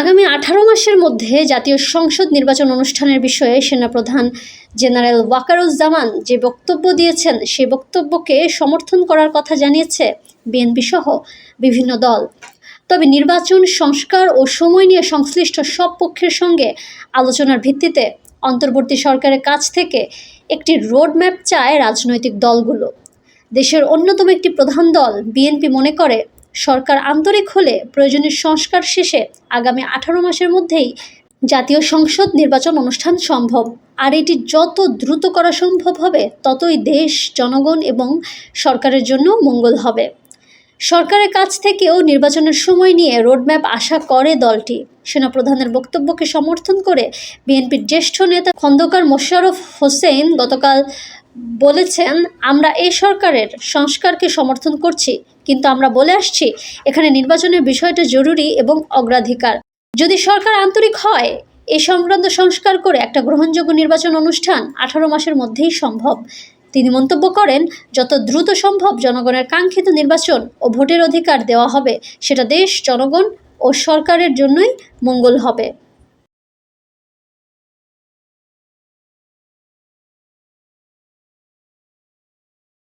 আগামী আঠারো মাসের মধ্যে জাতীয় সংসদ নির্বাচন অনুষ্ঠানের বিষয়ে সেনাপ্রধান জেনারেল ওয়াকারুজ্জামান যে বক্তব্য দিয়েছেন সেই বক্তব্যকে সমর্থন করার কথা জানিয়েছে বিএনপি সহ বিভিন্ন দল। তবে নির্বাচন, সংস্কার ও সময় নিয়ে সংশ্লিষ্ট সব পক্ষের সঙ্গে আলোচনার ভিত্তিতে অন্তর্বর্তী সরকারের কাছ থেকে একটি রোডম্যাপ চায় রাজনৈতিক দলগুলো। দেশের অন্যতম একটি প্রধান দল বিএনপি মনে করে সরকার আন্তরিক হলে প্রয়োজনীয় সংস্কার শেষে আগামী আঠারো মাসের মধ্যেই জাতীয় সংসদ নির্বাচন অনুষ্ঠান সম্ভব। আর এটি যত দ্রুত করা সম্ভব হবে, ততই দেশ, জনগণ এবং সরকারের জন্য মঙ্গল হবে। সরকারের কাছ থেকেও নির্বাচনের সময় নিয়ে রোডম্যাপ আশা করে দলটি। সেনাপ্রধানের বক্তব্যকে সমর্থন করে বিএনপির জ্যেষ্ঠ নেতা খন্দকার মোশাররফ হোসেন গতকাল বলেছেন, আমরা এই সরকারের সংস্কারকে সমর্থন করছি, কিন্তু আমরা বলে আসছি, এখানে নির্বাচনের বিষয়টা জরুরি এবং অগ্রাধিকার। যদি সরকার আন্তরিক হয়, এ সংক্রান্ত সংস্কার করে একটা গ্রহণযোগ্য নির্বাচন অনুষ্ঠান আঠারো মাসের মধ্যেই সম্ভব। তিনি মন্তব্য করেন, যত দ্রুত সম্ভব জনগণের কাঙ্ক্ষিত নির্বাচন ও ভোটের অধিকার দেওয়া হবে, সেটা দেশ, জনগণ ও সরকারের জন্যই মঙ্গল হবে।